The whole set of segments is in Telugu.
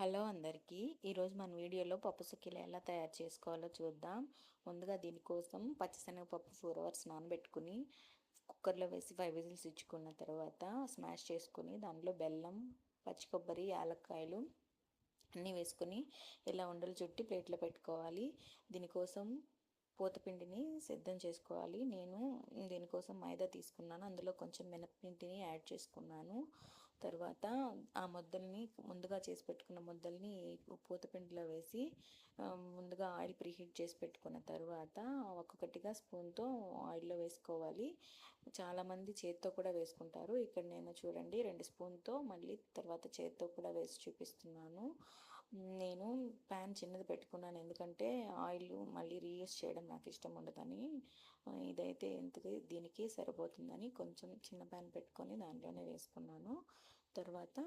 హలో అందరికీ. ఈరోజు మన వీడియోలో పప్పు సుక్కీలు ఎలా తయారు చేసుకోవాలో చూద్దాం. ముందుగా దీనికోసం పచ్చిశనగపప్పు ఫోర్ అవర్స్ నానబెట్టుకుని కుక్కర్లో వేసి ఫైవ్ విజిల్స్ ఇచ్చుకున్న తర్వాత స్మాష్ చేసుకుని దాంట్లో బెల్లం పచ్చి కొబ్బరి యాలక్కాయలు అన్నీ వేసుకొని ఇలా ఉండలు చుట్టి ప్లేట్లో పెట్టుకోవాలి. దీనికోసం పూతపిండిని సిద్ధం చేసుకోవాలి. నేను దీనికోసం మైదా తీసుకున్నాను. అందులో కొంచెం మినపిండిని యాడ్ చేసుకున్నాను. తర్వాత ఆ ముద్దల్ని ముందుగా చేసి పెట్టుకున్న ముద్దల్ని పూతపిండిలో వేసి ముందుగా ఆయిల్ ప్రీహీట్ చేసి పెట్టుకున్న తర్వాత ఒక్కొక్కటిగా స్పూన్తో ఆయిల్లో వేసుకోవాలి. చాలామంది చేత్తో కూడా వేసుకుంటారు. ఇక్కడ నేను చూడండి రెండు స్పూన్తో మళ్ళీ తర్వాత చేత్తో కూడా వేసి చూపిస్తున్నాను. నేను ప్యాన్ చిన్నది పెట్టుకున్నాను. ఎందుకంటే ఆయిల్ మళ్ళీ రీయూస్ చేయడం నాకు ఇష్టం ఉండదని. ఇదైతే ఎందుకు దీనికి సరిపోతుందని కొంచెం చిన్న ప్యాన్ పెట్టుకొని దాంట్లోనే వేసుకున్నాను. తర్వాత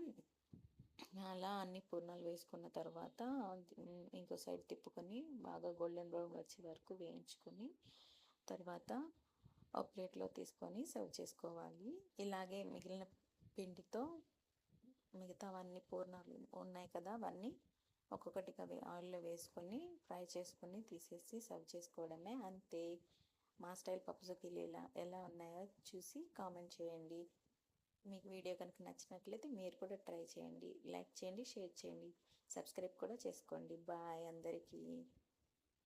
అలా అన్ని పూర్ణాలు వేసుకున్న తర్వాత ఇంకో సైడ్ తిప్పుకొని బాగా గోల్డెన్ బ్రౌన్ వచ్చే వరకు వేయించుకొని తర్వాత ఒక ప్లేట్లో తీసుకొని సర్వ్ చేసుకోవాలి. ఇలాగే మిగిలిన పిండితో మిగతావన్నీ పూర్ణాలు ఉన్నాయి కదా అవన్నీ ఒక్కొక్కటిగా ఆయిల్లో వేసుకొని ఫ్రై చేసుకొని తీసేసి సర్వ్ చేసుకోవడమే. అంతే. మా స్టైల్ పప్పు సుకీలు ఎలా ఎలా ఉన్నాయో చూసి కామెంట్ చేయండి. మీకు వీడియో కనుక నచ్చినట్లయితే మీరు కూడా ట్రై చేయండి. లైక్ చేయండి షేర్ చేయండి. సబ్స్క్రైబ్ కూడా చేసుకోండి. బాయ్ అందరికీ.